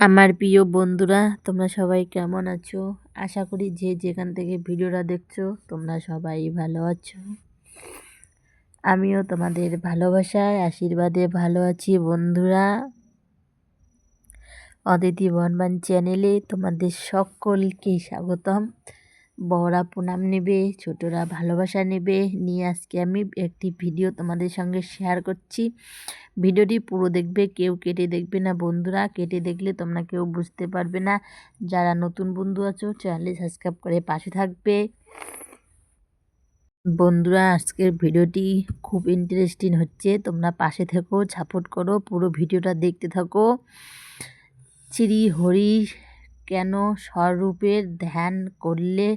আমার প্রিয় বন্ধুরা, তোমরা সবাই কেমন আছো? আশা করি যে যেখান থেকে ভিডিওটা দেখছ, তোমরা সবাই ভালো আছো। আমিও তোমাদের ভালোবাসায়, আশীর্বাদে ভালো আছি বন্ধুরা। অদিতি বনবান চ্যানেলে তোমাদের সকলকে স্বাগতম। বড়রা প্রণাম নেবে, ছোটরা ভালোবাসা নেবে। নিয়ে আজকে আমি একটি ভিডিও তোমাদের সঙ্গে শেয়ার করছি। ভিডিওটি পুরো দেখবে, কেউ কেটে দেখবে না বন্ধুরা। কেটে দেখলে তোমরা কেউ বুঝতে পারবে না। যারা নতুন বন্ধু আছো চ্যানেলে সাবস্ক্রাইব করে পাশে থাকবে। বন্ধুরা, আজকের ভিডিওটি খুব ইন্টারেস্টিং হচ্ছে। তোমরা পাশে থেকো সাপোর্ট করো, পুরো ভিডিওটা দেখতে থাকো। শ্রী হরি কেন স্বরূপের ধ্যান করলে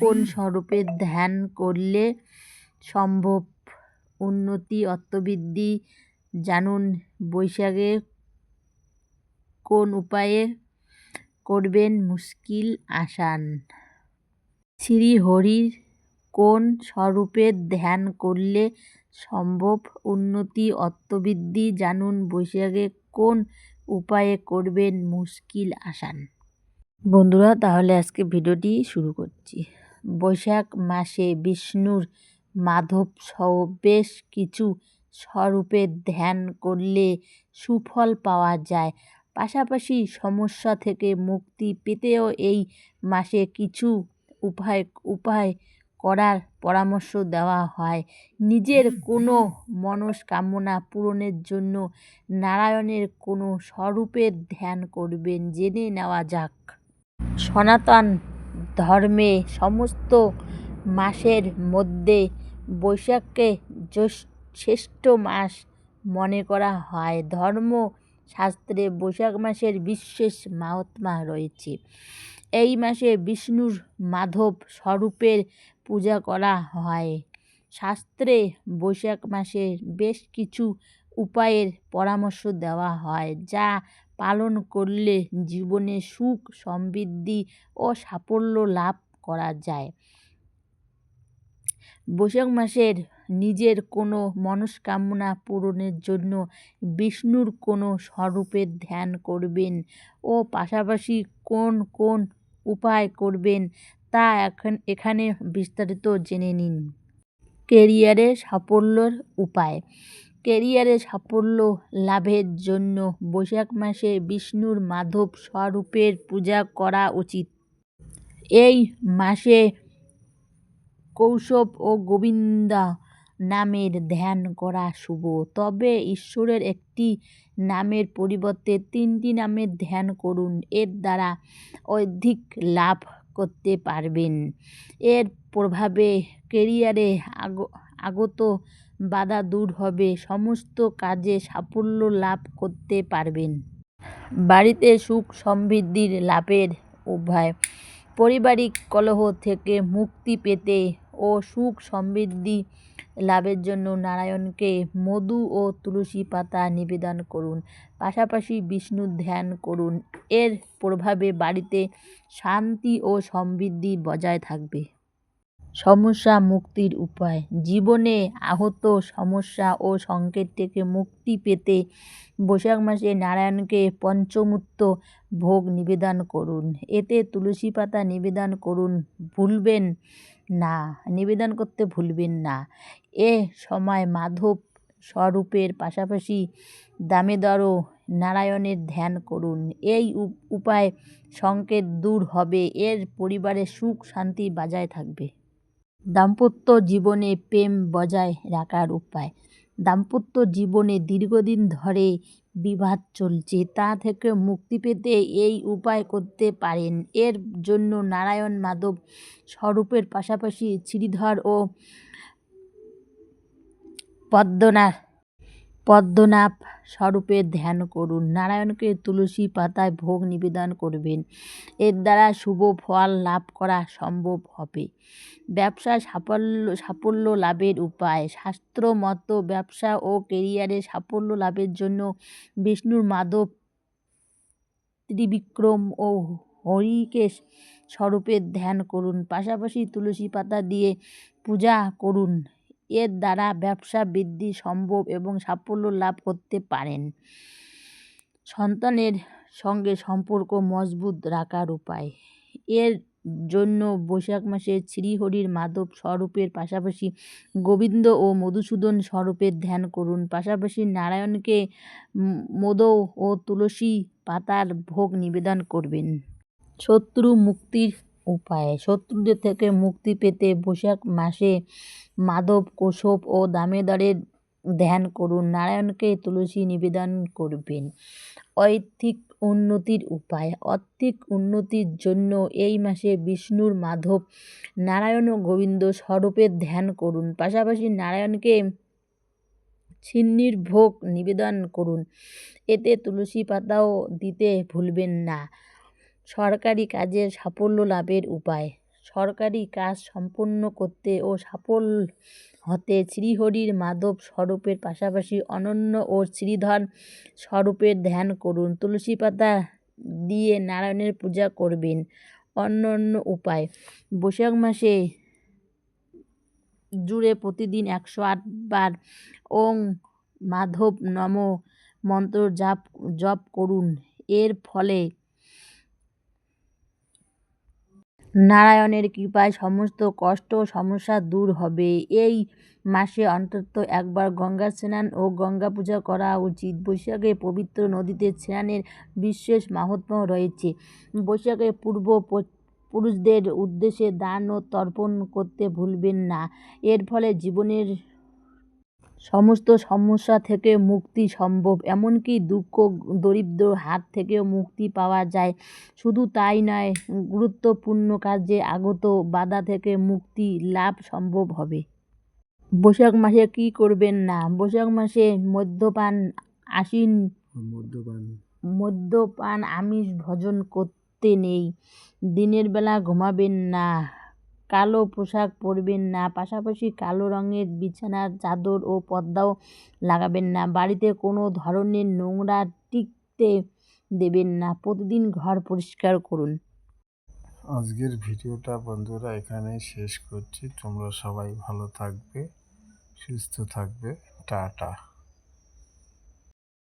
কোন স্বরূপের? ধ্যান করলে সম্ভব? উন্নতি অর্থবৃদ্ধি জানুন বৈশাখে। কোন উপায়ে করবেন মুশকিল আসান? শ্রী হরির কোন স্বরূপের ধ্যান করলে সম্ভব? উন্নতি অর্থবৃদ্ধি জানুন বৈশাখে। কোন উপায়ে করবেন মুশকিল আসান। বন্ধুরা, তাহলে আজকে ভিডিওটি শুরু করছি। বৈশাখ মাসে বিষ্ণুর মাধব সহ বেশ কিছু স্বরূপের ধ্যান করলে সুফল পাওয়া যায়। পাশাপাশি সমস্যা থেকে মুক্তি পেতেও এই মাসে কিছু উপায় উপায় করার পরামর্শ দেওয়া হয়। নিজের কোনো মনস্কামনা পূরণের জন্য নারায়ণের কোনো স্বরূপের ধ্যান করবেন, জেনে নেওয়া যাক। সনাতন ধর্মে সমস্ত মাসের মধ্যে বৈশাখকে শ্রেষ্ঠ মাস মনে করা হয়। ধর্ম শাস্ত্রে বৈশাখ মাসের বিশেষ মাহাত্মা রয়েছে। এই মাসে বিষ্ণুর মাধব স্বরূপের পূজা করা হয়। শাস্ত্রে বৈশাখ মাসে বেশ কিছু উপায়ের পরামর্শ দেওয়া হয়, যা পালন করলে জীবনে সুখ, সমৃদ্ধি ও সাফল্য লাভ করা যায়। বৈশাখ মাসের নিজের কোনো মনস্কামনা পূরণের জন্য বিষ্ণুর কোনো স্বরূপের ধ্যান করবেন ও পাশাপাশি কোন কোন উপায় করবেন তা এখন, এখানে বিস্তারিত জেনে নিন। কেরিয়ারে সাফল্যর উপায়। কেরিয়ারে সাফল্য লাভের জন্য বৈশাখ মাসে বিষ্ণুর মাধব স্বরূপের পূজা করা উচিত। এই মাসে কৌশব ও গোবিন্দা নামের ধ্যান করা শুভ। তবে ঈশ্বরের একটি নামের পরিবর্তে তিনটি নামের ধ্যান করুন। এর দ্বারা অধিক লাভ করতে পারবেন। এর প্রভাবে কেরিয়ারে আগ, আগত বাধা দূর হবে। সমস্ত কাজে সাফল্য লাভ করতে পারবেন। বাড়িতে সুখ সমৃদ্ধির লাভের উভয় পারিবারিক কলহ থেকে মুক্তি পেতে ও সুখ সমৃদ্ধি লাভের জন্য নারায়ণকে মধু ও তুলসী পাতা নিবেদন করুন। পাশাপাশি বিষ্ণুর ধ্যান করুন। এর প্রভাবে বাড়িতে শান্তি ও সমৃদ্ধি বজায় থাকবে। সমস্যা মুক্তির উপায়। জীবনে আহত সমস্যা ও সংকেত থেকে মুক্তি পেতে বৈশাখ মাসে নারায়ণকে পঞ্চমূর্ত ভোগ নিবেদন করুন। এতে তুলসী পাতা নিবেদন করুন। ভুলবেন না। নিবেদন করতে ভুলবেন না। এ সময় মাধব স্বরূপের পাশাপাশি দামেদরও নারায়ণের ধ্যান করুন। এই উপায় সংকেত দূর হবে। এর পরিবারে সুখ শান্তি বজায় থাকবে। দাম্পত্য জীবনে প্রেম বজায় রাখার উপায়। দাম্পত্য জীবনে দীর্ঘদিন ধরে বিবাদ চলছে। তা থেকে মুক্তি পেতে এই উপায় করতে পারেন। এর জন্য নারায়ণ মাধব স্বরূপের পাশাপাশি শ্রীধর ও পদ্মনাথ পদ্মনাভ স্বরূপে ধ্যান করুন। নারায়ণকে তুলসী পাতায় ভোগ নিবেদন করবেন। এর দ্বারা শুভ ফল লাভ করা সম্ভব হবে। ব্যবসা সাফল্য সাফল্য লাভের উপায়। শাস্ত্র মত ব্যবসা ও কেরিয়ারে সাফল্য লাভের জন্য বিষ্ণুর মাধব ত্রিবিক্রম ও হরিকেশ স্বরূপের ধ্যান করুন। পাশাপাশি তুলসী পাতা দিয়ে পূজা করুন। এর দ্বারা ব্যবসা বৃদ্ধি সম্ভব এবং সাফল্য লাভ করতে পারেন। সন্তানের সঙ্গে সম্পর্ক মজবুত রাখার উপায়। এর জন্য বৈশাখ মাসে শ্রীহরির মাধব স্বরূপের পাশাপাশি গোবিন্দ ও মধুসূদন স্বরূপের ধ্যান করুন। পাশাপাশি নারায়ণকে মোদক ও তুলসী পাতার ভোগ নিবেদন করবেন। শত্রু মুক্তির উপায়। শত্রুদের থেকে মুক্তি পেতে বৈশাখ মাসে মাধব, কেশব ও দামোদরের ধ্যান করুন। নারায়ণকে তুলসী নিবেদন করবেন। ঐহিক উন্নতির উপায়। আর্থিক উন্নতির জন্য এই মাসে বিষ্ণুর মাধব, নারায়ণ ও গোবিন্দ স্বরূপের ধ্যান করুন। পাশাপাশি নারায়ণকে ছিন্নির ভোগ নিবেদন করুন। এতে তুলসী পাতাও দিতে ভুলবেন না। সরকারি কাজের সাফল্য লাভের উপায়। সরকারি কাজ সম্পন্ন করতে ও সফল হতে শ্রীহরির মাধব স্বরূপের পাশাপাশি অনন্য ও শ্রীধর স্বরূপের ধ্যান করুন। তুলসী পাতা দিয়ে নারায়ণের পূজা করবেন। অন্যান্য উপায়। বৈশাখ মাসে জুড়ে প্রতিদিন একশো বার ওং মাধব নম মন্ত্র জাপ, জপ করুন। এর ফলে নারায়ণের কৃপায় সমস্ত কষ্ট সমস্যা দূর হবে। এই মাসে অন্তত একবার গঙ্গা স্নান ও গঙ্গা পূজা করা উচিত। বৈশাখে পবিত্র নদীতে স্নানের বিশেষ মাহাত্ম রয়েছে। বৈশাখে পূর্ব পুরুষদের উদ্দেশ্যে দান ও তর্পণ করতে ভুলবেন না। এর ফলে জীবনের সমস্ত সমস্যা থেকে মুক্তি সম্ভব। এমনকি দুঃখ দরিদ্র হাত থেকেও মুক্তি পাওয়া যায়। শুধু তাই নয় গুরুত্বপূর্ণ কাজে আগত বাধা থেকে মুক্তি লাভ সম্ভব হবে। বৈশাখ মাসে কি করবেন না? বৈশাখ মাসে মদ্যপান আসিন মদ্যপান। মদ্যপান আমিষ ভোজন করতে নেই। দিনের বেলা ঘুমাবেন না। কালো পোশাক পরবেন না, পাশাপাশি কালো রঙের বিছানার চাদর ও পর্দাও লাগাবেন না। বাড়িতে কোনো ধরনের নোংরা টিকতে দেবেন না। প্রতিদিন ঘর পরিষ্কার করুন। আজকের ভিডিওটা বন্ধুরা এখানে শেষ করছি। তোমরা সবাই ভালো থাকবে, সুস্থ থাকবে। টাটা।